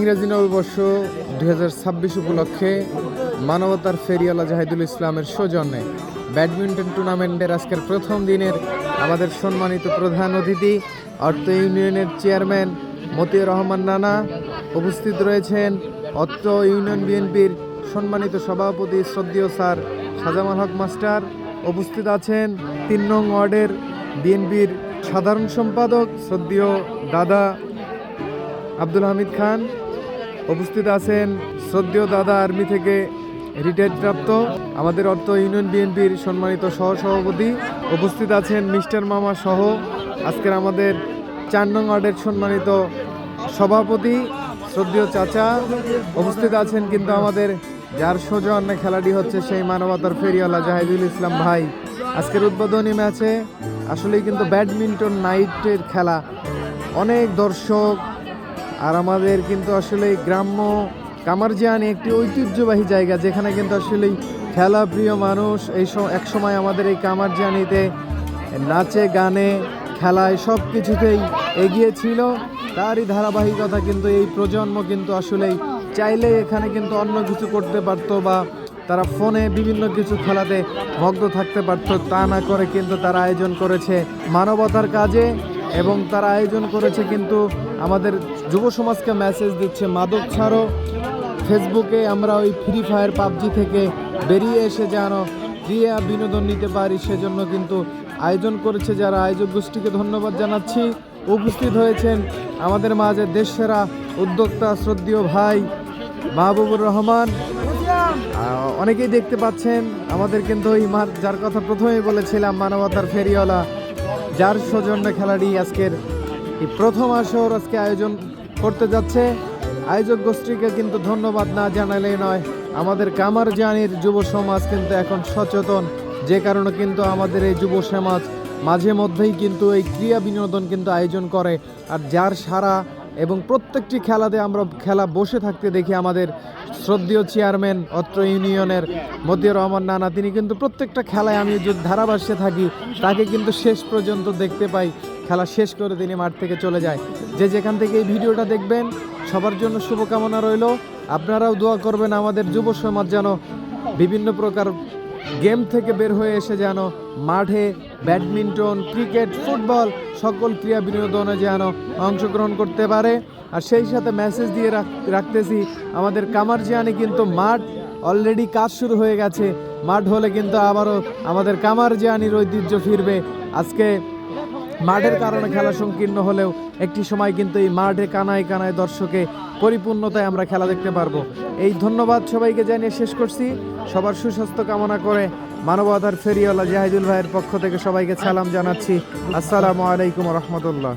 ইংরেজি নববর্ষ দুই হাজার ছাব্বিশ উপলক্ষে মানবতার ফেরিওয়ালা জাহিদুল ইসলামের সৌজন্যে ব্যাডমিন্টন টুর্নামেন্টের আজকের প্রথম দিনের আমাদের সম্মানিত প্রধান অতিথি, অর্থ ইউনিয়নের চেয়ারম্যান মতিউর রহমান নানা উপস্থিত রয়েছেন। অর্থ ইউনিয়ন বিএনপির সম্মানিত সভাপতি, শ্রদ্ধেয় স্যার সাজামাল হক মাস্টার উপস্থিত আছেন। তিন নং ওয়ার্ডের বিএনপির সাধারণ সম্পাদক, শ্রদ্ধেয় দাদা আব্দুল হামিদ খান। উপস্থিত আছেন শ্রদ্ধেয় দাদা আর্মি থেকে রিটায়ার্ড প্রাপ্ত আমাদের অর্থ ইউনিয়ন বিএনপির সম্মানিত সহ সভাপতি উপস্থিত আছেন মিস্টার মামা সহ আজকের আমাদের চার নং ওয়ার্ডের সম্মানিত সভাপতি, শ্রদ্ধেয় চাচা। উপস্থিত আছেন কিন্তু আমাদের যার সৌজন্যে খেলাটি হচ্ছে সেই মানবতার ফেরিওয়ালা জাহিদুল ইসলাম ভাই। আজকের উদ্বোধনী ম্যাচে আসলেই কিন্তু ব্যাডমিন্টন নাইটের খেলা। অনেক দর্শক আর আমাদের কিন্তু আসলে গ্রাম্য কামারজিয়ানি একটি ঐতিহ্যবাহী জায়গা, যেখানে কিন্তু আসলে খেলা প্রিয় মানুষ এই এক সময় আমাদের এই কামারজিয়ানিতে নাচে, গানে, খেলায় সব কিছুতেই এগিয়ে ছিল। তারই ধারাবাহিকতা কিন্তু এই প্রজন্ম কিন্তু আসলেই চাইলে এখানে কিন্তু অন্য কিছু করতে পারতো বা তারা ফোনে বিভিন্ন কিছু খেলাতে মগ্ন থাকতে পারতো। তা না করে কিন্তু তারা আয়োজন করেছে মানবতার কাজে। এবং তারা আয়োজন করেছে কিন্তু আমাদের যুব সমাজকে মেসেজ দিচ্ছে, মাদক ছাড়ো। ফেসবুকে আমরা ওই ফ্রি ফায়ার পাবজি থেকে বেরিয়ে এসে যেন ক্রিয়া বিনোদন নিতে পারি, সেজন্য কিন্তু আয়োজন করেছে যারা। আয়োজক গোষ্ঠীকে ধন্যবাদ জানাচ্ছি। উপস্থিত হয়েছেন আমাদের মাঝে দেশসেরা উদ্যোক্তা শ্রদ্ধেয় ভাই মাহবুবুর রহমান। অনেকেই দেখতে পাচ্ছেন আমাদের কিন্তু ওই যার কথা প্রথমেই বলেছিলাম, মানবতার ফেরিওয়ালা। যার সৌজন্য খেলাটি আজকের এই প্রথম আসর আজকে আয়োজন করতে যাচ্ছে। আয়োজক গোষ্ঠীকে কিন্তু ধন্যবাদ না জানালেই নয়, আমাদের কামার জানির যুব সমাজ কিন্তু এখন সচেতন। যে কারণে কিন্তু আমাদের এই যুব সমাজ মাঝে মধ্যেই কিন্তু এই ক্রিয়া বিনোদন কিন্তু আয়োজন করে, আর যার সারা এবং প্রত্যেকটি খেলাতে আমরা খেলা বসে থাকতে দেখি আমাদের শ্রদ্ধেয় চেয়ারম্যান, অত্র ইউনিয়নের মতিউর রহমান নানা, তিনি কিন্তু প্রত্যেকটা খেলায় আমি যদি ধারাভাষ্যে থাকি, তাকে কিন্তু শেষ পর্যন্ত দেখতে পাই। খেলা শেষ করে তিনি মাঠ থেকে চলে যায়। যে যেখান থেকে এই ভিডিওটা দেখবেন, সবার জন্য শুভকামনা রইল। আপনারাও দোয়া করবেন আমাদের যুব সমাজ যেন বিভিন্ন প্রকার গেম থেকে বের হয়ে এসে যেন মাঠে ব্যাডমিন্টন, ক্রিকেট, ফুটবল সকল ক্রীড়া বিনোদনে যেন অংশগ্রহণ করতে পারে। আর সেই সাথে মেসেজ দিয়ে রাখ- রাখতেছি, আমাদের কামার কামারজিয়ানে কিন্তু মাঠ অলরেডি কাজ শুরু হয়ে গেছে। মাঠ হলে কিন্তু আবারও আমাদের কামারজিয়ানির ঐতিহ্য ফিরবে। আজকে মাঠের কারণে খেলা সংকীর্ণ হলেও একটি সময় কিন্তু এই মাঠে কানায় কানায় দর্শকে পরিপূর্ণতায় আমরা খেলা দেখতে পারব। এই ধন্যবাদ সবাইকে জানিয়ে শেষ করছি। সবার সুস্বাস্থ্য কামনা করে মানবতার ফেরিওয়ালা জাহিদুল ভাইয়ের পক্ষ থেকে সবাইকে সালাম জানাচ্ছি। আসসালামু আলাইকুম রহমতুল্লাহ।